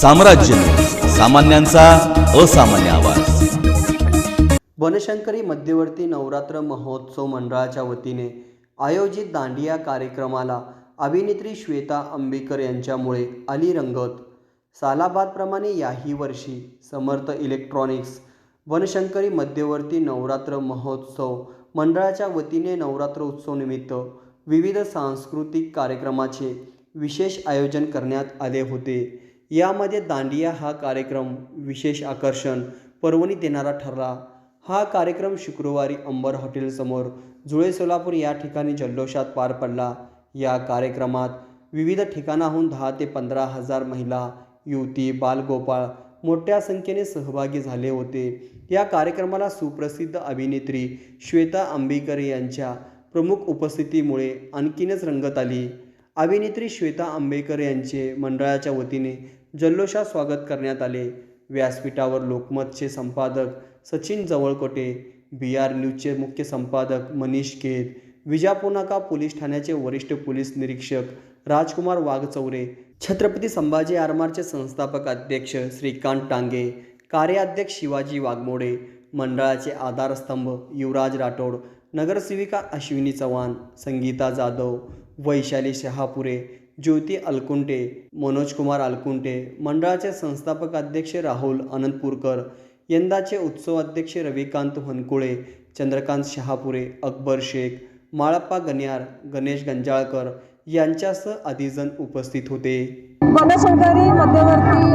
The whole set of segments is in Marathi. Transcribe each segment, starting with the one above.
साम्राज्य. सामान्यांचा असामान्य आवाज. बनशंकरी मध्यवर्ती नवरात्र महोत्सव मंडळाच्या वतीने आयोजित दांडिया कार्यक्रमाला अभिनेत्री श्वेता अंबेकर यांच्यामुळे आली रंगत. सालाबादप्रमाणे याही वर्षी समर्थ इलेक्ट्रॉनिक्स बनशंकरी मध्यवर्ती नवरात्र महोत्सव मंडळाच्या वतीने नवरात्र उत्सवनिमित्त विविध सांस्कृतिक कार्यक्रमाचे विशेष आयोजन करण्यात आले होते. यामध्ये दांडिया हा कार्यक्रम विशेष आकर्षण पर्वणी देणारा ठरला. हा कार्यक्रम शुक्रवारी अंबर हॉटेलसमोर जुळे सोलापूर या ठिकाणी जल्लोषात पार पडला. या कार्यक्रमात विविध ठिकाणाहून दहा ते पंधरा हजार महिला युवती बालगोपाळ मोठ्या संख्येने सहभागी झाले होते. या कार्यक्रमाला सुप्रसिद्ध अभिनेत्री श्वेता आंबेकर यांच्या प्रमुख उपस्थितीमुळे आणखीनच रंगत आली. अभिनेत्री श्वेता आंबेकर यांचे मंडळाच्या वतीने जल्लोषात स्वागत करण्यात आले. व्यासपीठावर लोकमतचे संपादक सचिन जवळकोटे बी आर न्यूजचे मुख्य संपादक मनीष खेत विजापुनाका पोलीस ठाण्याचे वरिष्ठ पोलीस निरीक्षक राजकुमार वाघचौरे छत्रपती संभाजी आरमारचे संस्थापक अध्यक्ष श्रीकांत टांगे कार्याध्यक्ष शिवाजी वाघमोडे मंडळाचे आधारस्तंभ युवराज राठोड नगरसेविका अश्विनी चव्हाण संगीता जाधव वैशाली शहापुरे ज्योती अलकुंटे मनोजकुमार अलकुंटे मंडळाचे संस्थापक अध्यक्ष राहुल अनंतपूरकर यंदाचे उत्सव अध्यक्ष रविकांत हनकुळे चंद्रकांत शहापुरे अकबर शेख माळप्पा गन्यार गणेश गंजाळकर यांच्यासह अधिजन उपस्थित होते. वनशंकरी मध्यवर्ती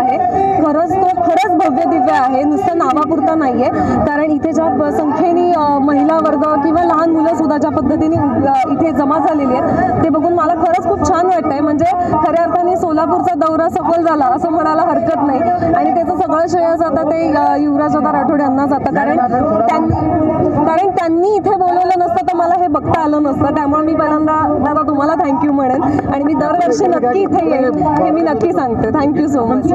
आहे. खरंच तो खरंच भव्य दिव्य आहे. नुसतं नावापुरता नाही आहे कारण इथे ज्या संख्येने महिला वर्ग किंवा लहान मुलं सुद्धा ज्या पद्धतीने इथे जमा झालेली आहेत ते बघून मला खरंच खूप छान वाटतंय. म्हणजे खऱ्या अर्थाने सोलापूरचा दौरा सफल झाला असं म्हणायला हरकत नाही. आणि त्याचं सगळं श्रेय जातं ते युवराज आता राठोड यांना जातं. कारण त्यांनी कारण त्यांनी इथे बोलवलं नसतं तर मला हे बघता आलं नसतं. त्यामुळे मी पहिल्यांदा दादा तुम्हाला थँक्यू म्हणेन. आणि मी दरवर्षी नक्की इथे येईल हे मी नक्की सांगते. Thank you so much